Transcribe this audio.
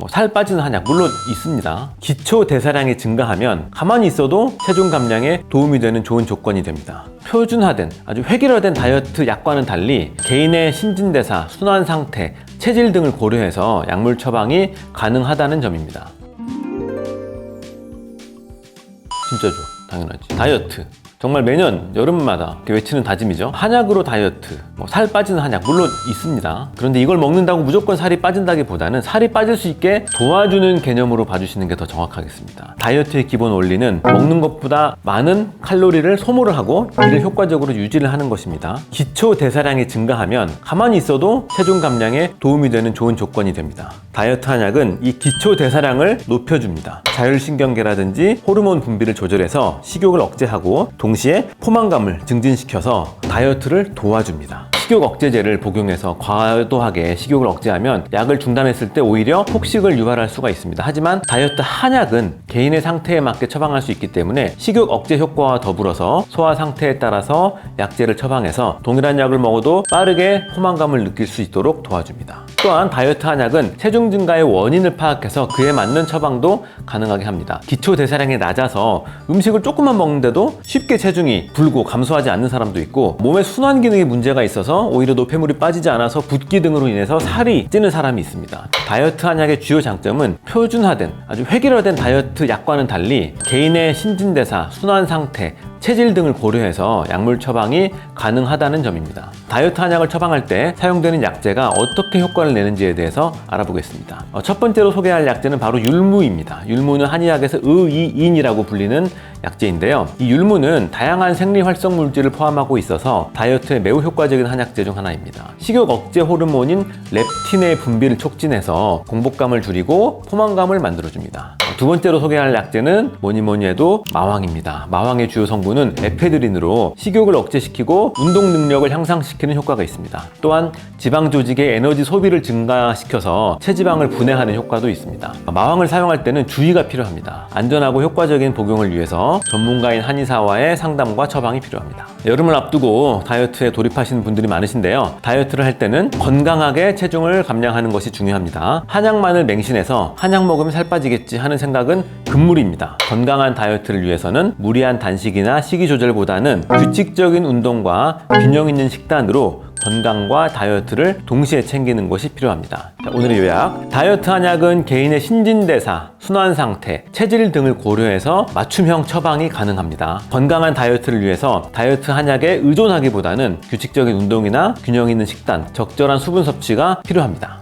뭐살 빠지는 한약 물론 있습니다. 기초 대사량이 증가하면 가만히 있어도 체중 감량에 도움이 되는 좋은 조건이 됩니다. 표준화된 아주 획일화된 다이어트 약과는 달리 개인의 신진대사, 순환 상태, 체질 등을 고려해서 약물 처방이 가능하다는 점입니다. 진짜죠. 당연하지. 다이어트. 정말 매년 여름마다 외치는 다짐이죠. 한약으로 다이어트, 뭐 살 빠지는 한약 물론 있습니다. 그런데 이걸 먹는다고 무조건 살이 빠진다기보다는 살이 빠질 수 있게 도와주는 개념으로 봐주시는 게 더 정확하겠습니다. 다이어트의 기본 원리는 먹는 것보다 많은 칼로리를 소모를 하고 이를 효과적으로 유지를 하는 것입니다. 기초 대사량이 증가하면 가만히 있어도 체중 감량에 도움이 되는 좋은 조건이 됩니다. 다이어트 한약은 이 기초 대사량을 높여줍니다. 자율신경계라든지 호르몬 분비를 조절해서 식욕을 억제하고 동시에 포만감을 증진시켜서 다이어트를 도와줍니다. 식욕 억제제를 복용해서 과도하게 식욕을 억제하면 약을 중단했을 때 오히려 폭식을 유발할 수가 있습니다. 하지만 다이어트 한약은 개인의 상태에 맞게 처방할 수 있기 때문에 식욕 억제 효과와 더불어서 소화 상태에 따라서 약제를 처방해서 동일한 약을 먹어도 빠르게 포만감을 느낄 수 있도록 도와줍니다. 또한 다이어트 한약은 체중 증가의 원인을 파악해서 그에 맞는 처방도 가능하게 합니다. 기초 대사량이 낮아서 음식을 조금만 먹는데도 쉽게 체중이 불고 감소하지 않는 사람도 있고 몸의 순환 기능에 문제가 있어서 오히려 노폐물이 빠지지 않아서 붓기 등으로 인해서 살이 찌는 사람이 있습니다. 다이어트 한약의 주요 장점은 표준화된 아주 획일화된 다이어트 약과는 달리 개인의 신진대사, 순환 상태, 체질 등을 고려해서 약물 처방이 가능하다는 점입니다. 다이어트 한약을 처방할 때 사용되는 약제가 어떻게 효과를 내는지에 대해서 알아보겠습니다. 어, 첫 번째로 소개할 약제는 바로 율무입니다. 율무는 한의학에서 의이인이라고 불리는 약제인데요. 이 율무는 다양한 생리 활성 물질을 포함하고 있어서 다이어트에 매우 효과적인 한약제 중 하나입니다. 식욕 억제 호르몬인 렙틴의 분비를 촉진해서 공복감을 줄이고 포만감을 만들어줍니다. 어, 두 번째로 소개할 약제는 뭐니 뭐니 해도 마왕입니다. 마왕의 주요 성분은 에페드린으로 식욕을 억제시키고 운동 능력을 향상시키는 효과가 있습니다. 또한 지방 조직의 에너지 소비를 증가시켜서 체지방을 분해하는 효과도 있습니다. 마왕을 사용할 때는 주의가 필요합니다. 안전하고 효과적인 복용을 위해서 전문가인 한의사와의 상담과 처방이 필요합니다. 여름을 앞두고 다이어트에 돌입하시는 분들이 많으신데요. 다이어트를 할 때는 건강하게 체중을 감량하는 것이 중요합니다. 한약만을 맹신해서 한약 먹으면 살 빠지겠지 하는 생각은 금물입니다. 건강한 다이어트를 위해서는 무리한 단식이나 식이 조절보다는 규칙적인 운동과 균형 있는 식단으로 건강과 다이어트를 동시에 챙기는 것이 필요합니다. 자, 오늘의 요약. 다이어트 한약은 개인의 신진대사, 순환 상태, 체질 등을 고려해서 맞춤형 처방이 가능합니다. 건강한 다이어트를 위해서 다이어트 한약에 의존하기보다는 규칙적인 운동이나 균형 있는 식단, 적절한 수분 섭취가 필요합니다.